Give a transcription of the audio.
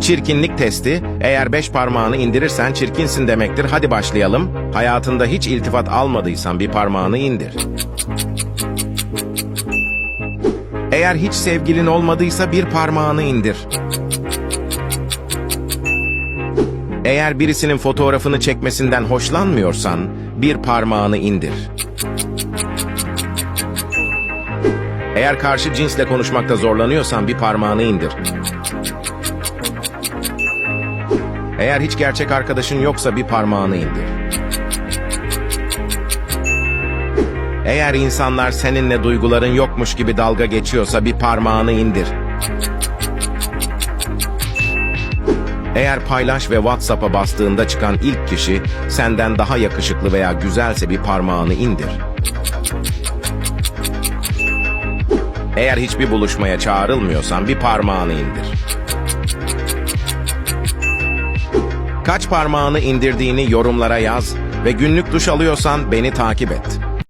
Çirkinlik testi, eğer beş parmağını indirirsen çirkinsin demektir. Hadi başlayalım. Hayatında hiç iltifat almadıysan bir parmağını indir. Eğer hiç sevgilin olmadıysa bir parmağını indir. Eğer birisinin fotoğrafını çekmesinden hoşlanmıyorsan bir parmağını indir. Eğer karşı cinsle konuşmakta zorlanıyorsan bir parmağını indir. Eğer hiç gerçek arkadaşın yoksa bir parmağını indir. Eğer insanlar seninle duyguların yokmuş gibi dalga geçiyorsa bir parmağını indir. Eğer paylaş ve WhatsApp'a bastığında çıkan ilk kişi senden daha yakışıklı veya güzelse bir parmağını indir. Eğer hiçbir buluşmaya çağrılmıyorsan bir parmağını indir. Kaç parmağını indirdiğini yorumlara yaz ve günlük duş alıyorsan beni takip et.